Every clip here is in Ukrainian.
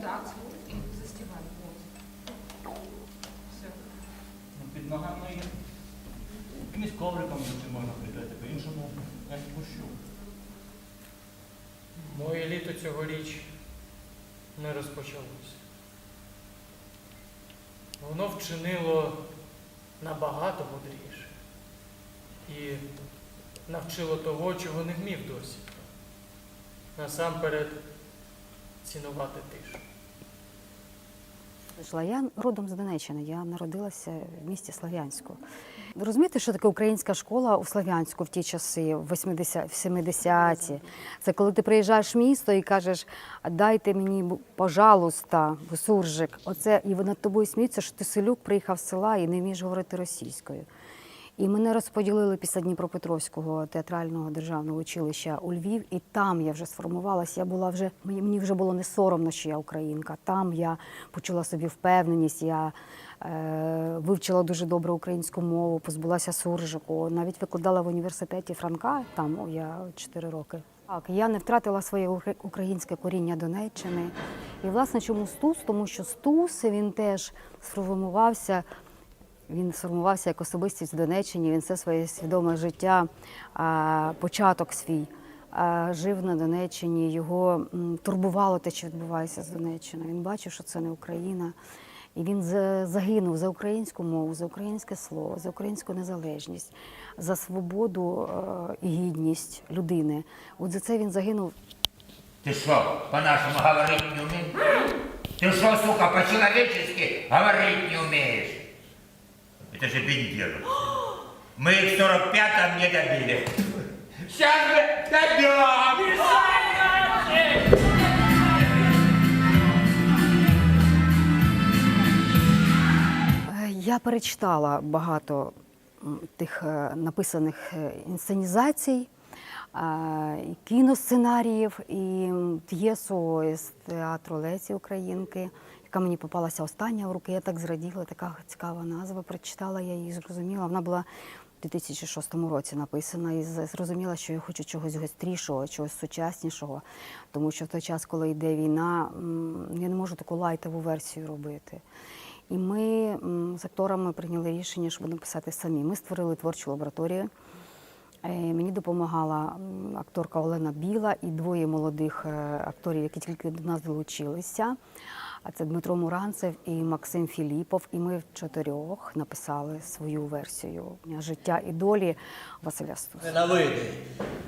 сюда и застевай. Вот. Все. Ну, під ногами є. Якимось ковриком чи можна прикрити, по-іншому я не пущу. Моє літо цьогоріч не розпочалося. Воно вчинило набагато мудріше і навчило того, чого не вмів досі. Насамперед цінувати тишу. Жила. Я родом з Донеччини, я народилася в місті Слов'янську. Ви Розумієте, що таке українська школа у Слов'янську в ті часи, в 80 70-ті? Це коли ти приїжджаєш в місто і кажеш, дайте мені, пожалуйста, суржик. Оце і над тобою сміються, що ти селюк приїхав з села і не вмієш говорити російською. І мене розподілили після Дніпропетровського театрального державного училища у Львів, і там я вже сформувалася. Я була вже мені, вже було не соромно, що я українка. Там я почула собі впевненість. Я е, вивчила дуже добре українську мову, позбулася суржику. Навіть викладала в університеті Франка. Там я 4 роки. Так, я не втратила своє українське коріння Донеччини. І власне чому Стус? Тому що Стус він теж сформувався він сформувався як особистість в Донеччині. Він все своє свідоме життя, початок свій жив на Донеччині. Його турбувало те, що відбувається з Донеччиною. Він бачив, що це не Україна. І він загинув за українську мову, за українське слово, за українську незалежність, за свободу е, і гідність людини. От за це він загинув Ты что, по-нашему говорить не умеешь? Ты что, сука, по-человечески говорить не умеешь? Это же бендеры. Мы их в 45-м не добили. Сейчас мы добьем! Е, Я перечитала багато м, тих е, написаних е, інсценізацій, е, і кіносценаріїв, і м, п'єсу з театру Лесі Українки, яка мені попалася остання в руки. Я так зраділа, така цікава назва. Прочитала я її, зрозуміла. Вона була у 2006 році написана і зрозуміла, що я хочу чогось гострішого, чогось сучаснішого. Тому що в той час, коли йде війна, я не можу таку лайтову версію робити. І ми з акторами прийняли рішення, що будемо писати самі. Ми створили творчу лабораторію. Е, Мені допомагала акторка Олена Біла і двоє молодих е, акторів, які тільки до нас долучилися. А це Дмитро Муранцев і Максим Філіпов. І ми в чотирьох написали свою версію життя і долі Василя Стуса. Ненавиди,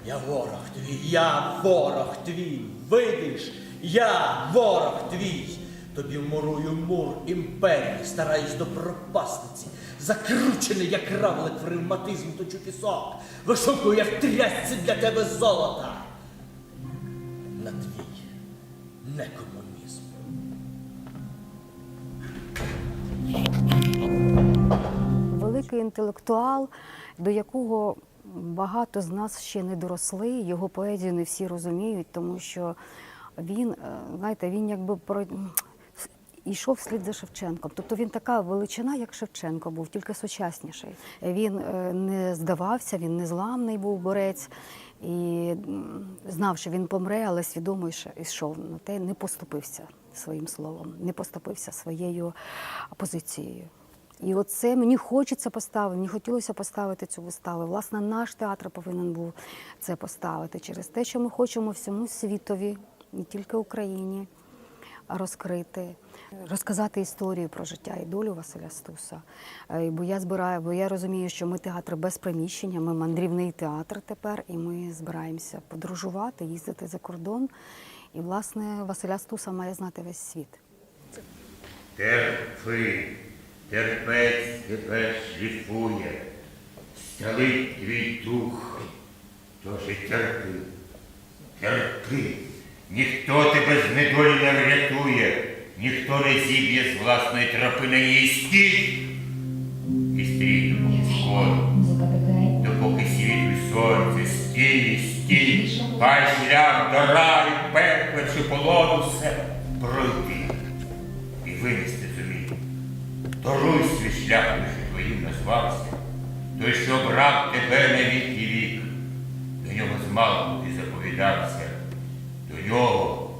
я ворог твій, я ворог твій, видиш, я ворог твій. Тобі мурую мур імперії, стараюсь до пропасниці. Закручений, як равлик в ревматизм точу пісок. Вишукую, як трясці для тебе золота. На твій некомунізм. Великий інтелектуал, до якого багато з нас ще не доросли. Його поезію не всі розуміють, тому що він, е, знаєте, він якби про. Йшов вслід за Шевченком. Тобто він така величина, як Шевченко був, тільки сучасніший. Він е, не здавався, він незламний був борець і знав, що він помре, але свідомо йш- йшов на те, не поступився своїм словом, не поступився своєю позицією. І оце мені хочеться поставити, мені хотілося поставити цю виставу. Власне, наш театр повинен був це поставити через те, що ми хочемо всьому світові, не тільки Україні, розкрити, розказати історію про життя і долю Василя Стуса. Е, Бо я збираю, бо я розумію, що ми театр без приміщення, ми мандрівний театр тепер, і ми збираємося подорожувати, їздити за кордон. І, власне, Василя Стуса має знати весь світ. Терпи, терпець тебе шліфує, стелить твій дух, тож і терпи, терпи. Ніхто тебе з недолі не врятує, ніхто не зіб'є з власної тропи на ній стій. І стрій сходу, допоки світить сонце, стій, стій, хай шлях до раю, Торуй свій шлях що твоїм назвався, той, що брав тебе на вік і вік, до нього змалку ти заповідався, до нього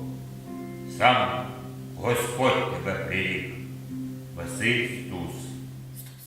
сам Господь тебе прирік. Василь.